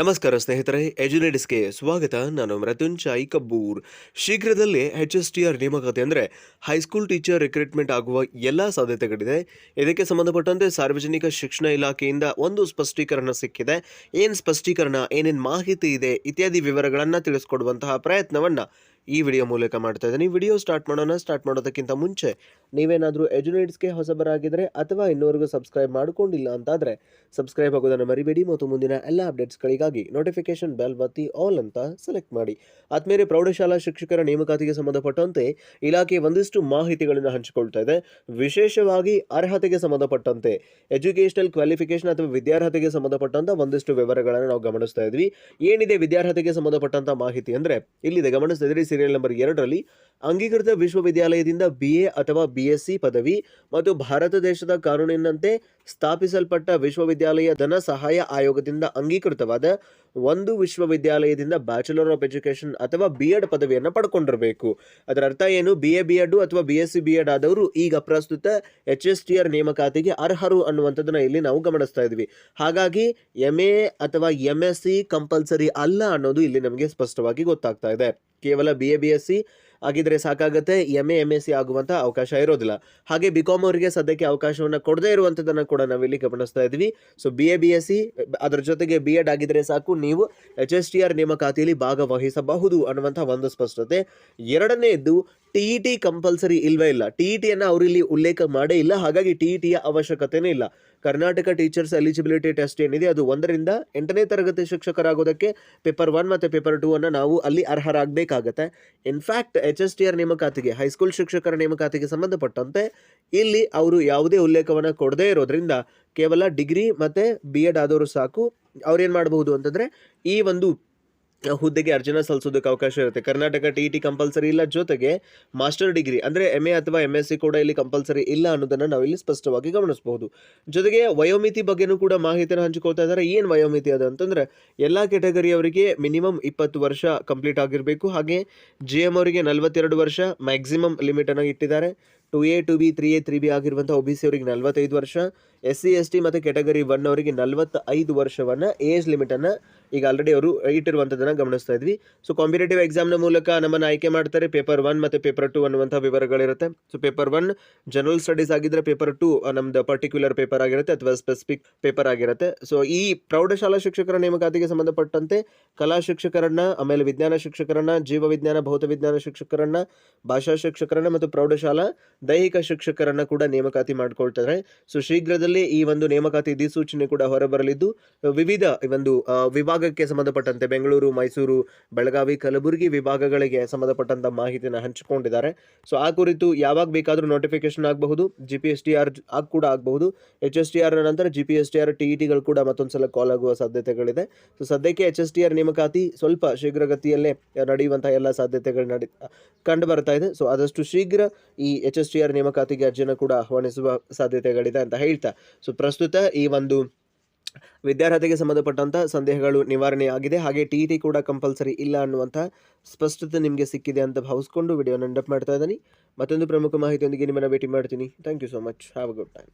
ನಮಸ್ಕಾರ ಸ್ನೇಹಿತರೆ ಎಜುನೇಟಿಸ್ಗೆ ಸ್ವಾಗತ. ನಾನು ಮೃತ್ಯುಂಜಾಯಿ ಕಬ್ಬೂರ್. ಶೀಘ್ರದಲ್ಲೇ ಎಚ್ ಎಸ್ ಟಿ ಆರ್ ನೇಮಕಾತಿ ಅಂದರೆ ಹೈಸ್ಕೂಲ್ ಟೀಚರ್ ರಿಕ್ರೂಟ್ಮೆಂಟ್ ಆಗುವ ಎಲ್ಲ ಸಾಧ್ಯತೆಗಳಿದೆ. ಇದಕ್ಕೆ ಸಂಬಂಧಪಟ್ಟಂತೆ ಸಾರ್ವಜನಿಕ ಶಿಕ್ಷಣ ಇಲಾಖೆಯಿಂದ ಒಂದು ಸ್ಪಷ್ಟೀಕರಣ ಸಿಕ್ಕಿದೆ. ಏನು ಸ್ಪಷ್ಟೀಕರಣ, ಏನೇನು ಮಾಹಿತಿ ಇದೆ ಇತ್ಯಾದಿ ವಿವರಗಳನ್ನು ತಿಳಿಸ್ಕೊಡುವಂತಹ ಪ್ರಯತ್ನವನ್ನು ಈ ವಿಡಿಯೋ ಮೂಲಕ ಮಾಡ್ತಾ ಇದ್ದೀನಿ. ವಿಡಿಯೋ ಸ್ಟಾರ್ಟ್ ಮಾಡೋಣ. ಸ್ಟಾರ್ಟ್ ಮಾಡೋದಕ್ಕಿಂತ ಮುಂಚೆ ನೀವೇನಾದರೂ ಎಜುನೇಟ್ಸ್ಗೆ ಹೊಸಬರಾಗಿದ್ದರೆ ಅಥವಾ ಇನ್ನೂವರೆಗೂ ಸಬ್ಸ್ಕ್ರೈಬ್ ಮಾಡಿಕೊಂಡಿಲ್ಲ ಅಂತಾದರೆ ಸಬ್ಸ್ಕ್ರೈಬ್ ಆಗೋದನ್ನು ಮರಿಬೇಡಿ. ಮತ್ತು ಮುಂದಿನ ಎಲ್ಲ ಅಪ್ಡೇಟ್ಸ್ಗಳಿಗಾಗಿ ನೋಟಿಫಿಕೇಶನ್ ಬೆಲ್ ಒತ್ತಿ ಆಲ್ ಅಂತ ಸೆಲೆಕ್ಟ್ ಮಾಡಿ. ಆದ್ಮೇಲೆ ಪ್ರೌಢಶಾಲಾ ಶಿಕ್ಷಕರ ನೇಮಕಾತಿಗೆ ಸಂಬಂಧಪಟ್ಟಂತೆ ಇಲಾಖೆ ಒಂದಿಷ್ಟು ಮಾಹಿತಿಗಳನ್ನು ಹಂಚಿಕೊಳ್ತಾ ಇದೆ. ವಿಶೇಷವಾಗಿ ಅರ್ಹತೆಗೆ ಸಂಬಂಧಪಟ್ಟಂತೆ ಎಜುಕೇಷನಲ್ ಕ್ವಾಲಿಫಿಕೇಶನ್ ಅಥವಾ ವಿದ್ಯಾರ್ಹತೆಗೆ ಸಂಬಂಧಪಟ್ಟಂತ ಒಂದಿಷ್ಟು ವಿವರಗಳನ್ನು ನಾವು ಗಮನಿಸ್ತಾ ಇದ್ವಿ. ಏನಿದೆ ವಿದ್ಯಾರ್ಹತೆಗೆ ಸಂಬಂಧಪಟ್ಟಂತ ಮಾಹಿತಿ ಅಂದ್ರೆ ಇಲ್ಲಿದೆ ಗಮನಿಸ್ತಾ ಇದ್ರಿ ಸೀರಿಯಲ್ ನಂಬರ್ ಎರಡರಲ್ಲಿ ಅಂಗೀಕೃತ ವಿಶ್ವವಿದ್ಯಾಲಯದಿಂದ ಬಿ ಎ ಅಥವಾ ಬಿ ಎಸ್ ಸಿ ಪದವಿ ಮತ್ತು ಭಾರತ ದೇಶದ ಕಾನೂನಿನಂತೆ ಸ್ಥಾಪಿಸಲ್ಪಟ್ಟ ವಿಶ್ವವಿದ್ಯಾಲಯ ಧನ ಸಹಾಯ ಆಯೋಗದಿಂದ ಅಂಗೀಕೃತವಾದ ಒಂದು ವಿಶ್ವವಿದ್ಯಾಲಯದಿಂದ ಬ್ಯಾಚುಲರ್ ಆಫ್ ಎಜುಕೇಶನ್ ಅಥವಾ ಬಿ ಎಡ್ ಪದವಿಯನ್ನು ಪಡ್ಕೊಂಡಿರಬೇಕು. ಅದರ ಅರ್ಥ ಏನು? ಬಿ ಎ ಬಿ ಎಡ್ ಅಥವಾ B S C B Ed ಆದವರು ಈಗ ಪ್ರಸ್ತುತ ಎಚ್ ಎಸ್ ಟಿ ಆರ್ ನೇಮಕಾತಿಗೆ ಅರ್ಹರು ಅನ್ನುವಂಥದ್ದನ್ನ ಇಲ್ಲಿ ನಾವು ಗಮನಿಸ್ತಾ ಇದ್ವಿ ಹಾಗಾಗಿ ಎಂ ಎ ಅಥವಾ ಎಂ ಎಸ್ ಸಿ ಕಂಪಲ್ಸರಿ ಅಲ್ಲ ಅನ್ನೋದು ಇಲ್ಲಿ ನಮಗೆ ಸ್ಪಷ್ಟವಾಗಿ ಗೊತ್ತಾಗ್ತಾ ಇದೆ. ಕೇವಲ B A B S C ಆಗಿದ್ರೆ ಸಾಕಾಗುತ್ತೆ. M A M S C ಆಗುವಂಥ ಅವಕಾಶ ಇರೋದಿಲ್ಲ. ಹಾಗೆ ಬಿ ಕಾಮ್ ಅವರಿಗೆ ಸದ್ಯಕ್ಕೆ ಅವಕಾಶವನ್ನು ಕೊಡದೇ ಇರುವಂಥದ್ದನ್ನು ಕೂಡ ನಾವಿಲ್ಲಿ ಗಮನಿಸ್ತಾ ಇದ್ವಿ. So B A B S C ಅದರ ಜೊತೆಗೆ ಬಿ ಎಡ್ ಆಗಿದ್ರೆ ಸಾಕು. ನೀವು ಎಚ್ ಎಸ್ ಟಿ ಆರ್ ನೇಮಕಾತಿಯಲ್ಲಿ ಭಾಗವಹಿಸಬಹುದು ಅನ್ನುವಂಥ ಒಂದು ಸ್ಪಷ್ಟತೆ. ಎರಡನೇದ್ದು ಟಿ ಇ ಟಿ ಕಂಪಲ್ಸರಿ ಇಲ್ವೇ ಇಲ್ಲ. ಟಿ ಇ ಟಿಯನ್ನು ಅವರು ಉಲ್ಲೇಖ ಮಾಡೇ ಇಲ್ಲ. ಹಾಗಾಗಿ ಟಿ ಇ ಟಿಯ ಅವಶ್ಯಕತೆನೇ ಇಲ್ಲ. ಕರ್ನಾಟಕ ಟೀಚರ್ಸ್ ಎಲಿಜಿಬಿಲಿಟಿ ಟೆಸ್ಟ್ ಏನಿದೆ, ಅದು ಒಂದರಿಂದ ಎಂಟನೇ ತರಗತಿ ಶಿಕ್ಷಕರಾಗೋದಕ್ಕೆ ಪೇಪರ್ ಒನ್ ಮತ್ತು ಪೇಪರ್ ಟೂ ಅನ್ನು ನಾವು ಅಲ್ಲಿ ಅರ್ಹರಾಗಬೇಕಾಗತ್ತೆ. In fact H S T R ನೇಮಕಾತಿಗೆ ಹೈಸ್ಕೂಲ್ ಶಿಕ್ಷಕರ ನೇಮಕಾತಿಗೆ ಸಂಬಂಧಪಟ್ಟಂತೆ ಇಲ್ಲಿ ಅವರು ಯಾವುದೇ ಉಲ್ಲೇಖವನ್ನು ಕೊಡದೇ ಇರೋದ್ರಿಂದ ಕೇವಲ ಡಿಗ್ರಿ ಮತ್ತು ಬಿ ಎಡ್ ಆದವರು ಸಾಕು. ಅವ್ರೇನು ಮಾಡಬಹುದು ಅಂತಂದರೆ ಈ ಒಂದು ಹುದ್ದೆಗೆ ಅರ್ಜನ ಸಲ್ಲಿಸೋದಕ್ಕೆ ಅವಕಾಶ ಇರುತ್ತೆ. ಕರ್ನಾಟಕ ಟಿ ಟಿ ಕಂಪಲ್ಸರಿ ಇಲ್ಲ. ಜೊತೆಗೆ ಮಾಸ್ಟರ್ ಡಿಗ್ರಿ, ಅಂದರೆ ಎಂ ಎ ಅಥವಾ ಎಂ ಎಸ್ ಸಿ ಕೂಡ ಇಲ್ಲಿ ಕಂಪಲ್ಸರಿ ಇಲ್ಲ ಅನ್ನೋದನ್ನು ನಾವು ಇಲ್ಲಿ ಸ್ಪಷ್ಟವಾಗಿ ಗಮನಿಸಬಹುದು. ಜೊತೆಗೆ ವಯೋಮಿತಿ ಬಗ್ಗೆನೂ ಕೂಡ ಮಾಹಿತಿಯನ್ನು ಹಂಚಿಕೊಳ್ತಾ ಇದ್ದಾರೆ. ಏನು ವಯೋಮಿತಿ ಅದು ಅಂತಂದರೆ, ಎಲ್ಲ ಕೆಟಗರಿಯವರಿಗೆ ಮಿನಿಮಮ್ ಇಪ್ಪತ್ತು ವರ್ಷ ಕಂಪ್ಲೀಟ್ ಆಗಿರಬೇಕು. ಹಾಗೆ ಜಿ ಎಂ ಅವರಿಗೆ ನಲವತ್ತೆರಡು ವರ್ಷ ಮ್ಯಾಕ್ಸಿಮಮ್ ಲಿಮಿಟನ್ನು ಇಟ್ಟಿದ್ದಾರೆ. Two A two B three A three B ಆಗಿರುವಂಥ ಒ ಬಿ ಸಿ ಅವರಿಗೆ ನಲವತ್ತೈದು ವರ್ಷ ಎಸ್ ಸಿ ಎಸ್ ಟಿ ಮತ್ತು ಕೆಟಗರಿ ಒನ್ ಅವರಿಗೆ ನಲವತ್ತೈದು ವರ್ಷವನ್ನು ಏಜ್ ಲಿಮಿಟನ್ನು ಈಗ ಆಲ್ರೆಡಿ ಅವರು ಇಟ್ಟಿರುವಂಥದ್ದನ್ನು ಗಮನಿಸ್ತಾ ಇದ್ವಿ. ಸೊ ಕಾಂಪಿಟೇಟಿವ್ ಎಕ್ಸಾಮ್ನ ಮೂಲಕ ನಮ್ಮನ್ನು ಆಯ್ಕೆ ಮಾಡ್ತಾರೆ. ಪೇಪರ್ ಒನ್ ಮತ್ತು ಪೇಪರ್ ಟು ಅನ್ನುವಂಥ ವಿವರಗಳಿರುತ್ತೆ. So paper one general studies ಆಗಿದ್ದರೆ ಪೇಪರ್ ಟು ನಮ್ಮದು ಪರ್ಟಿಕ್ಯುಲರ್ ಪೇಪರ್ ಆಗಿರುತ್ತೆ ಅಥವಾ ಸ್ಪೆಸಿಫಿಕ್ ಪೇಪರ್ ಆಗಿರುತ್ತೆ. ಸೊ ಈ ಪ್ರೌಢಶಾಲಾ ಶಿಕ್ಷಕರ ನೇಮಕಾತಿಗೆ ಸಂಬಂಧಪಟ್ಟಂತೆ ಕಲಾ ಶಿಕ್ಷಕರನ್ನ, ಆಮೇಲೆ ವಿಜ್ಞಾನ ಶಿಕ್ಷಕರನ್ನ, ಜೀವ ವಿಜ್ಞಾನ ಭೌತ ವಿಜ್ಞಾನ ಶಿಕ್ಷಕರನ್ನ, ಭಾಷಾ ಶಿಕ್ಷಕರನ್ನು ಮತ್ತು ಪ್ರೌಢಶಾಲಾ ದೈಹಿಕ ಶಿಕ್ಷಕರನ್ನ ಕೂಡ ನೇಮಕಾತಿ ಮಾಡಿಕೊಳ್ತಾರೆ ಸೊ ಶೀಘ್ರದಲ್ಲೇ ಈ ಒಂದು ನೇಮಕಾತಿ ಅಧಿಸೂಚನೆ ಕೂಡ ಹೊರಬರಲಿದ್ದು, ವಿವಿಧ ಒಂದು ವಿಭಾಗಕ್ಕೆ ಸಂಬಂಧಪಟ್ಟಂತೆ ಬೆಂಗಳೂರು, ಮೈಸೂರು, ಬೆಳಗಾವಿ, ಕಲಬುರಗಿ ವಿಭಾಗಗಳಿಗೆ ಸಂಬಂಧಪಟ್ಟಂತ ಮಾಹಿತಿನ ಹಂಚಿಕೊಂಡಿದ್ದಾರೆ. ಸೊ ಆ ಕುರಿತು ಯಾವಾಗ ಬೇಕಾದರೂ ನೋಟಿಫಿಕೇಶನ್ ಆಗಬಹುದು G P S T R ಆಗ ಕೂಡ ಆಗಬಹುದು. ಎಚ್ ಎಸ್ ಟಿ ಆರ್ ನಂತರ G P S T R T E ಟಿಗಳು ಕೂಡ ಮತ್ತೊಂದು ಸಲ ಕಾಲ್ ಆಗುವ ಸಾಧ್ಯತೆಗಳಿದೆ. ಸೊ ಸದ್ಯಕ್ಕೆ ಎಚ್ ಎಸ್ ಟಿ ಆರ್ ನೇಮಕಾತಿ ಸ್ವಲ್ಪ ಶೀಘ್ರಗತಿಯಲ್ಲೇ ನಡೆಯುವಂತಹ ಎಲ್ಲ ಸಾಧ್ಯತೆಗಳು ನಡೆ, ಕಂಡು ಬರ್ತಾ ಇದೆ. ಸೊ ಆದಷ್ಟು ಶೀಘ್ರ ಈ ಎಚ್ ಎಸ್ ಟಿ ಆರ್ ನೇಮಕಾತಿಗೆ ಅರ್ಜಿಯನ್ನು ಕೂಡ ಆಹ್ವಾನಿಸುವ ಸಾಧ್ಯತೆಗಳಿದೆ ಅಂತ ಹೇಳ್ತಾ. ಸೊ ಪ್ರಸ್ತುತ ಈ ಒಂದು ವಿದ್ಯಾರ್ಹತೆಗೆ ಸಂಬಂಧಪಟ್ಟಂಥ ಸಂದೇಹಗಳು ನಿವಾರಣೆ ಆಗಿದೆ ಹಾಗೆ ಟಿ ಟಿ ಕೂಡ ಕಂಪಲ್ಸರಿ ಇಲ್ಲ ಅನ್ನುವಂಥ ಸ್ಪಷ್ಟತೆ ನಿಮಗೆ ಸಿಕ್ಕಿದೆ ಅಂತ ಭಾವಿಸ್ಕೊಂಡು ವಿಡಿಯೋನ ಎಂಡಪ್ ಮಾಡ್ತಾ ಇದ್ದೀನಿ. ಮತ್ತೊಂದು ಪ್ರಮುಖ ಮಾಹಿತಿಯೊಂದಿಗೆ ನಿಮ್ಮನ್ನು ಭೇಟಿ ಮಾಡ್ತೀನಿ. Thank you so much have a good time